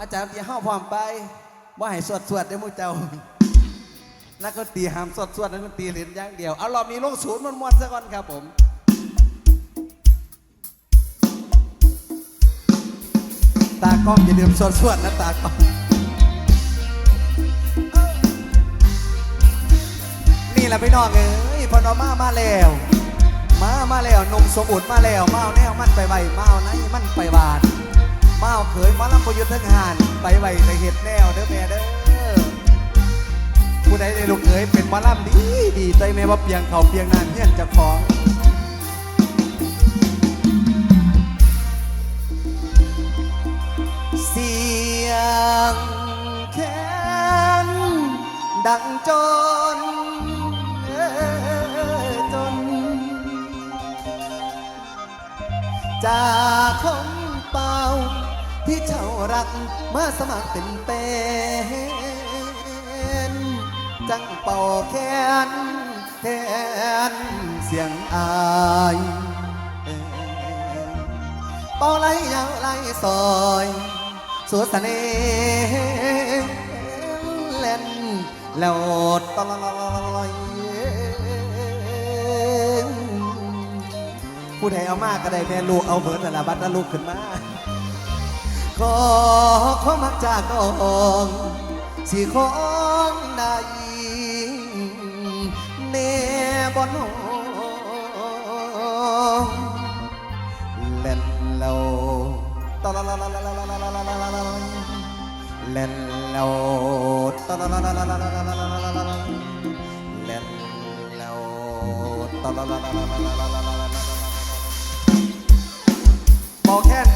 อาจารย์ที่ห้าพร้อมไปว่าให้สวดสวดได้มูเจ้า นักดนตรีห้ามสวดสวดนักดนตรีเล่นอย่างเดียว เอารอบนี้ลงศูนย์มวนๆซะก่อนครับผมตากล้องอย่าลืมสวดสวดนะตากล้องนี่แหละพี่น้องเอ้ยพอนอมามาแล้ว มามาแล้วนมสมบูรณ์มาแล้วมาเอาแนวมันไปไวมาเอาไหนมันไปบาน มาเอาเขยมาลำประยุทธ์ทั้งหานไปไหวไปเห็ดแนวเด้อแม่เด้อผู้ใดในลูกเขยเป็นมาลำดีดีใจแม่ว่าเพียงเขาเพียงนานเฮียนจะของเสียงแค้นดังจนเออจนจากคนเป่า ที่เจ้ารักมาสมัครเป็นเป็นจังเป่าแคนแทนเสียงอายเอ่อเป่าไหลยาวไหลซอยสุดเสน่ห์เล่นแล้วตลอยผู้ใดเอามากก็ได้แม่ลูกเอาเบิดนั่ละบัดนั้นลูกขึ้นมา ขอความมักจากน้องสิของใดแน่บ่น้องเล่นเราตะละละละละละละละละละละละเล่นเราตะละละละละละละละละละละละเล่นเราตะละละละละละละละละละละบอกแค่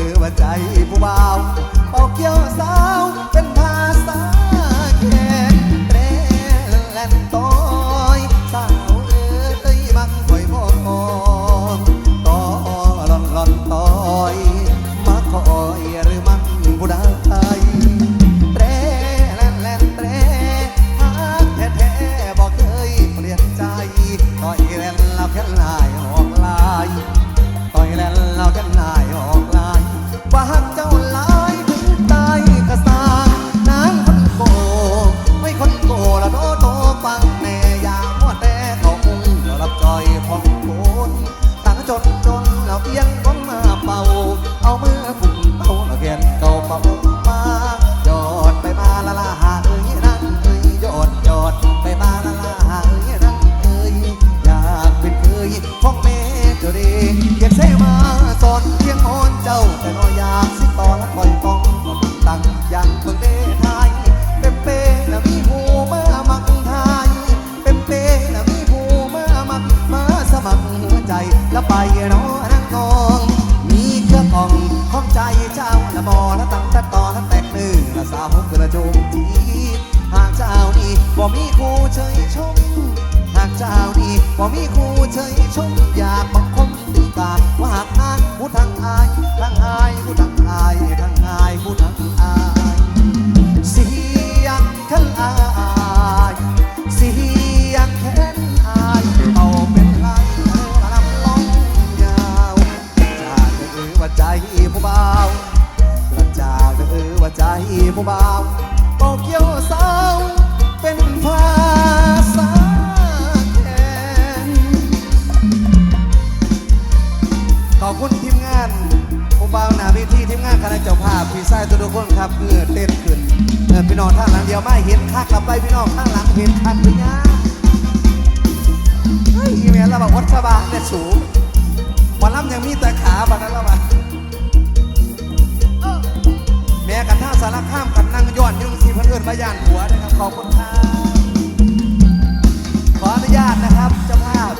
จากเอว่าใจผู้บ่าวเป่าเกี่ยวสาวเป็นภาษาแขกเตรแลนโต บ่มีคู่เฉยชม หากเจ้านี่บ่มีคู่เฉยชม อยากบังคมติตาว่าหากอายผู้ทางอายทางอายผู้ทางอายทางอายผู้ทางอายเสียงขันอายเสียงแค้นอายเอาเป็นไรเธอมาลำลองยาวจากเออว่าใจผู้เบาจากเออว่าใจผู้เบาาพพี่ชายทุกคนครับเพื่อเต้นขึ้นพี่น้องท่างหลังเดียวไม่เห็นคักกลับไปพี่น้องข้างหลังเห็นคักหรือยังเฮ้ยอีเมลเราบอกวัดสบาเนี่ยสูงวันล้ำยังมีแต่ขาบัดนั้นแล้วบัดเอ้อแม้กันท่าสารข้ามกันนั่งย้อนยุ่งสีพันเอินมาย่านหัวนะครับขอบคุณครับขออนุญาตนะครับเจ้าภาพ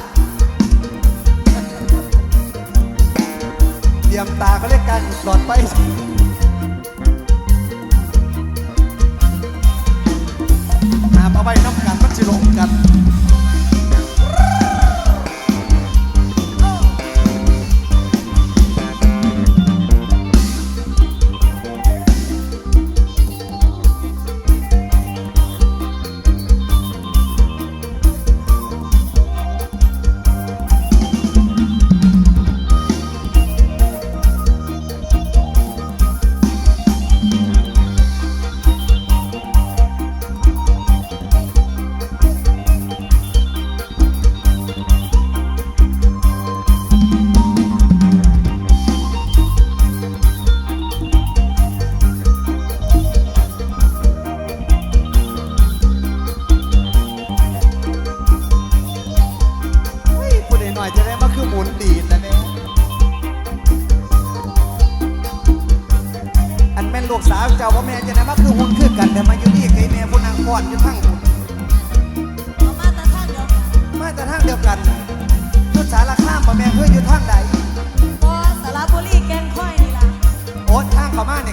เตรียมตาเขาเรียกกันหลอดไหาเอาไว้น้ำกันมัจสิลงกัน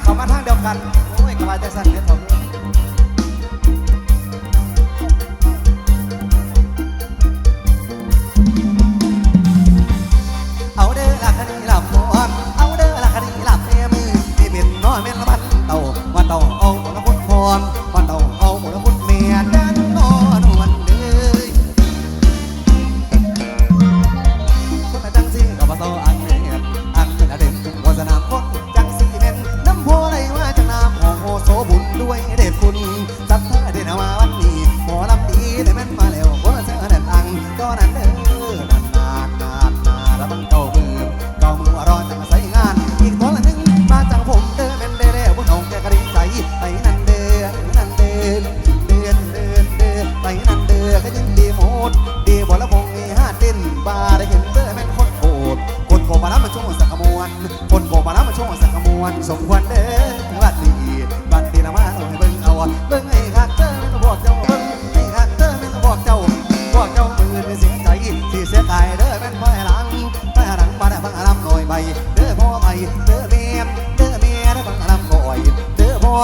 เขามาทางเดียวกัน โอ้ยกวายแต่สั่นเนื้อผม on and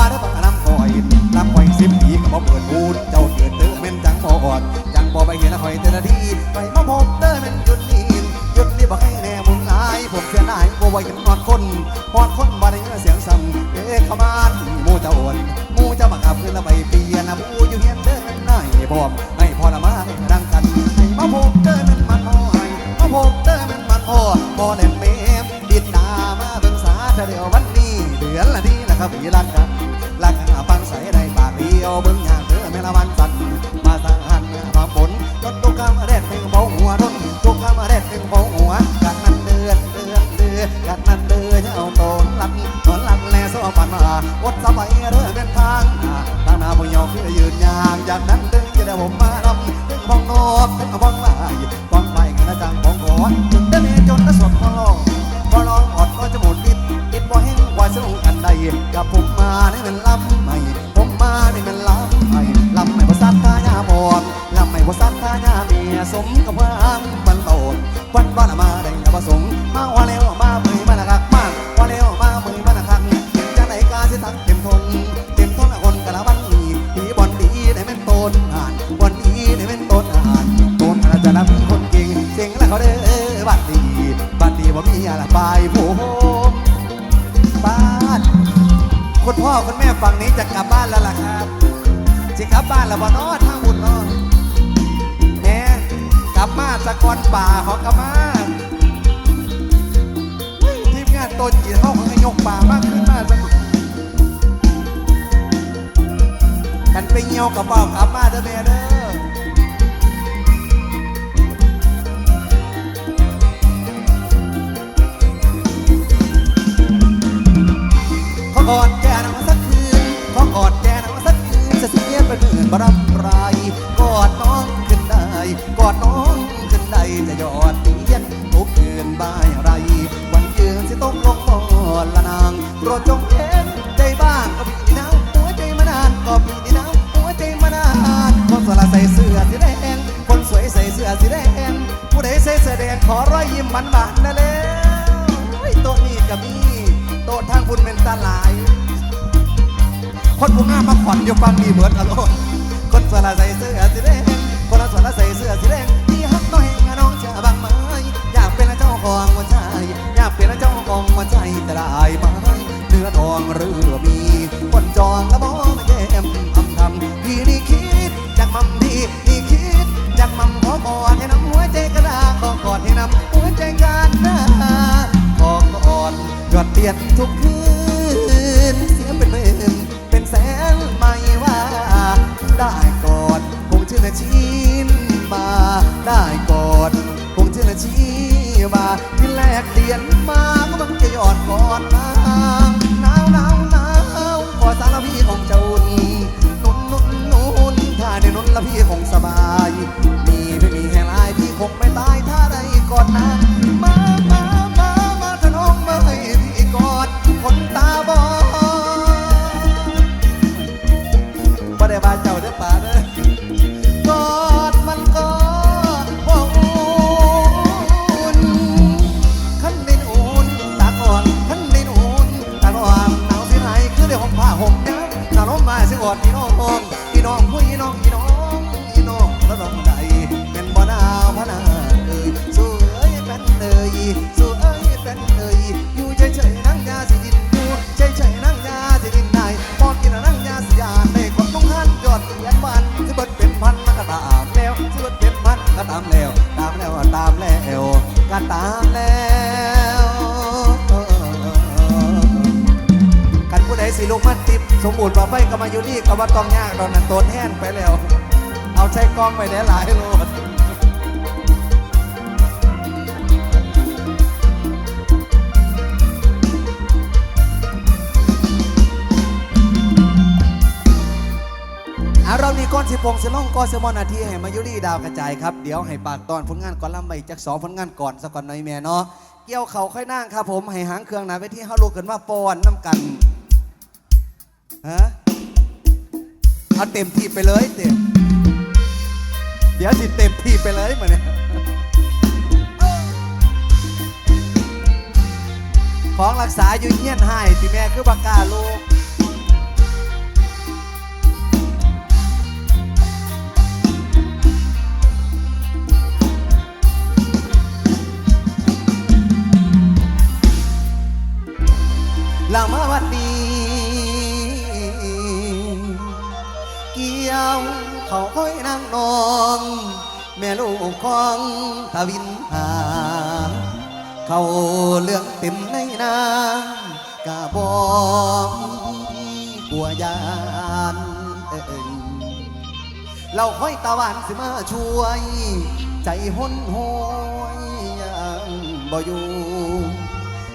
ได้บักลำคอยลำคอยสิบปีก็บ่เปิดบูดเจ้าเกิดเตือเมนจังพออดจังพอไปเห็นละคอยเตอละทีไปมาพบเตอแมนจุดนี้จุดนี้บอกให้แน่มุนหลายผมเสียดายบ่ไว้เห็นว่า ทนเป็นทนคนกะละวันนี้ผีบอนดีในแม่นต้นอ่านบอนดีในแม่นต้นอ่านต้นอาจจะรับคนเก่งเก่งแล้วเขาเด้อบัดดีบัดดีว่ามีอะไรไปผมบ้านคนพ่อคนแม่ฝั่งนี้จะกลับบ้านแล้วล่ะครับจิกลับบ้านแล้วบ่นอทางบุญนอแหมกลับมาสะกอนป่าของกลับมาทีมงานต้นจีนเขาเขายกป่ามาก ไปเงียวกับบอกลับมาเด้อแม่เด้อขอกอดแกนสักคืนขอกอดแกนสักคืนจะเสียเป็นหมื่นบารมีกอดน้องขึ้นได้กอดน้อง มันบานนะแล้วโต๊ะนี่กับนี่โต๊ะทางบุญเป็นตาลาย คนผู้งามมาขอนญอยู่ฟังดีเบิร์ดอะโลคนสวนละใส่เสื้อสีแดงคนละสวนละใส่เสื้อสีแดงที่ฮักน้อยน้องจะบางไม้อยากเป็นเจ้าของหัวใจอยากเป็นเจ้าของหัวใจแต่ละอายไม้เนื้อทองหรือมีคนจองและบ่มาแย้มทำทำพี่นี่คิดจากมั่งดีนี่คิดจากมั่งขอพรให้น้ำ เตียนทุกคืน เสียงเป็นหมื่นเป็นแสนไม่ว่า ได้กอดคงชื่อนาชินมา ได้กอดคงชื่อนาชีมาที่แลกเดียนมาก็มันจะยอดกอดนางหนาวหนาวหนาวขอสารพี่ของเจ้านี่นุ่นนุ่นนุ่นถ้าได้นุ่นละพี่คงสบาย มีไม่มีแห่งลายพี่คงไม่ตายถ้าได้กอดนาง อดพี่น้องพี่น้องผู้พี่น้องพี่น้องพี่น้องแล้วน้องใดเป็นบ่หนาวพนาเอ้ยสู้เอ้ยเป็นเอ้ยสู้เอ้ยเป็นเอ้ยอยู่เฉยๆนั่งยาสิดินอยู่เฉยๆนั่งยาสิดินได้พอกินนั่งยาสิยาได้กดลงหันยอดเหรียญมันสิเบิดเป็นพันมันก็ตามแล้วสิเบิดเป็นพันก็ตามแล้ว ตามแล้วตามแล้วก็ตามแล้ว สิลูกมันติดสมบูรณ์ว่าไปก็มาอยู่นี่ก็ว่าต้องยากตอนนั้นตัวแทนไปแล้ว เอาใช้กล้องไปได้หลายโลดอาเรานี่ก้อนสิพงสิล่องก้อนเซมอนอาทีให้มายุรีดาวกระจายครับเดี๋ยวให้ปากตอนผลงานก่อนลำไปจากสองผลงานก่อนสักก่อนหน่อยแม่เนาะเกี่ยวเขาค่อยนั่งครับผมให้หางเครื่องหนาไปที่เขาลูกกันว่าปอนน้ำกัน ฮะเอาเต็มที่ไปเลยเต็ม เดี๋ยวสิเต็มที่ไปเลยมาเนี่ยของรักษาอยู่เงียนให้ที่แม่คือปากกาลูกลามาวันนี้ ลูกของทวินหา เขาเรื่องเต็มในนางกะบอกกลัวยานเอิ้นเราค่อยตะวันสิมาช่วย ใจห้นหวยยังบ่อยู่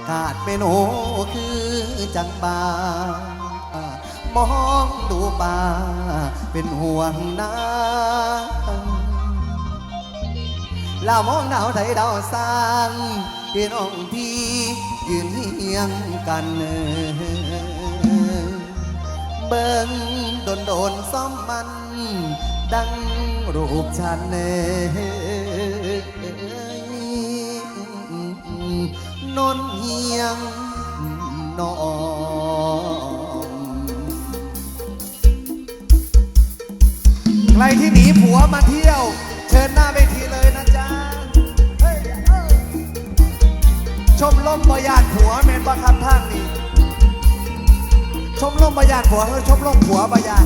ขาดเป็นโอคือจังบามองดูป่าเป็นห่วงนา ลามองดาวไทยดาวสางพี่น้องพี่ยืนเฮียงกัน เบิ่งโดนโดนซ้อมมัน ดังรูปฉันเนนเฮียงนองใครที่หนีผัวมาเที่ยว เชิญหน้าเวทีเลย ชมลมบยานผัวเมนประคับท่านนี้ ชมลมบยานผัวเฮ้ยชมลมผัวบยาน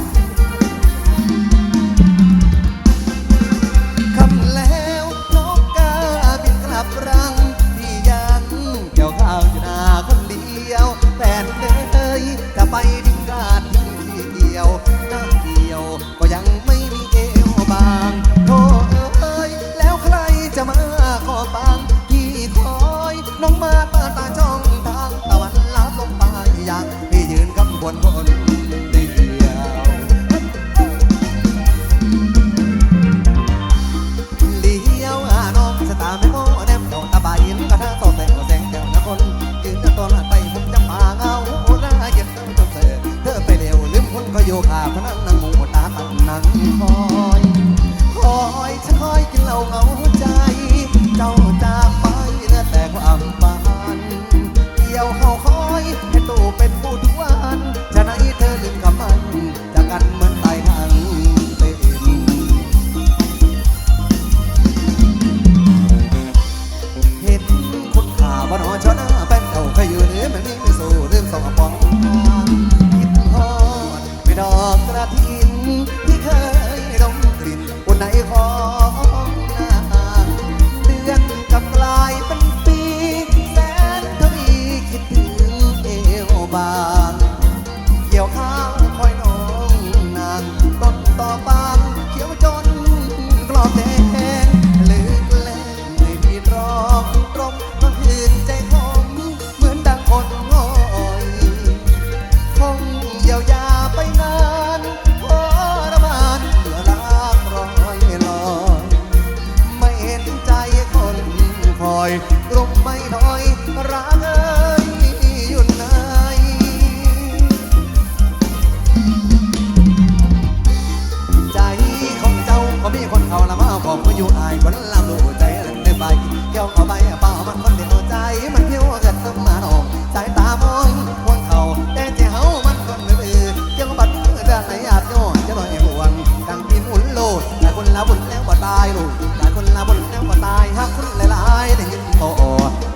วก็ตายลูกหลายคนลาบนแล้วก็ตายหากคุณหลายๆได้ยินบ่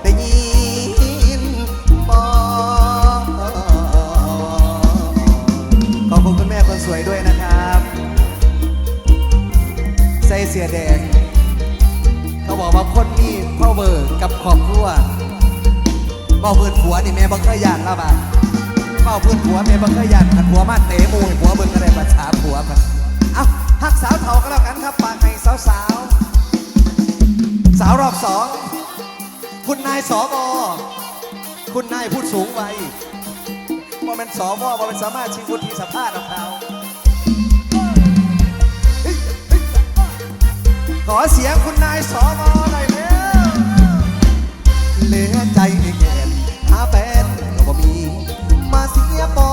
ได้ยินบ่ขอบคุณคุณแม่คนสวยด้วยนะครับ ใส่เสียแดง เขาบอกว่าคนมีพ่อเบิร์กับครอบครัวเป่าพื้นหัวนี่แม่บังเคยยานแล้บ้าเป่าพื้นหัวแม่บังเคยยานขันหัวมาเตะมูใหัวเบิ่งก็ได้ประชาหัวมันเอ้าหักสาวเถาก็แล้วกันครับปาก สาว สาวรอบสอง คุณนายสอบอคุณนายพูดสูงไว้ว่ามันสอบอว่ามันสามารถชิงวุฒิสัมภาษณ์ของเขาขอเสียงคุณนายสอบอหน่อยเร็วเหลือใจเองแก่หาแฟนก็มี มาเสียบอ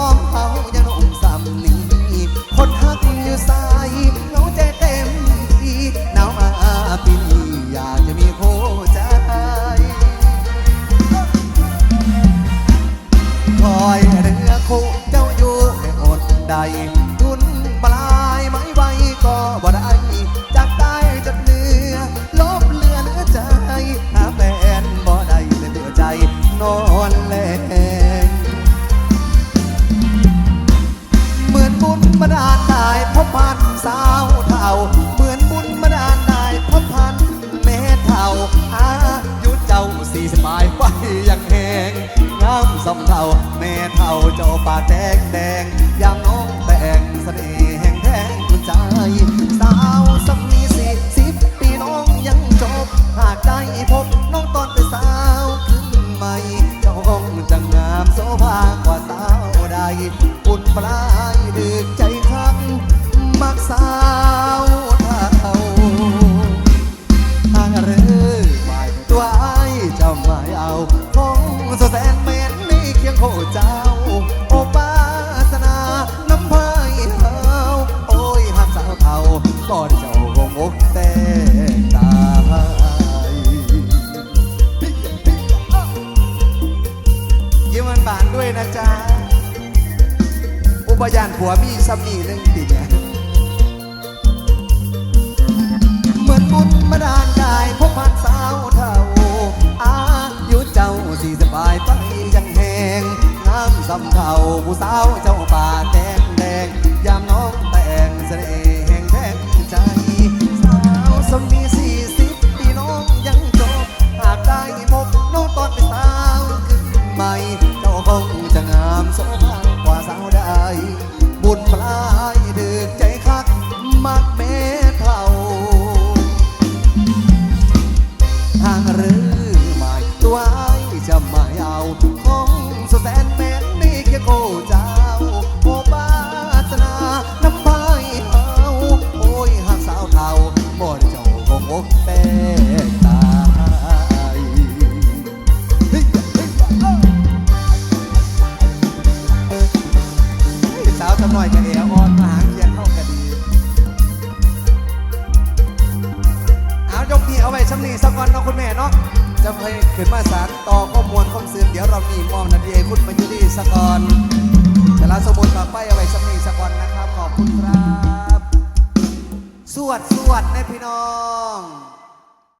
பலா คำเท่าผู้สาวเจ้าป่าแต่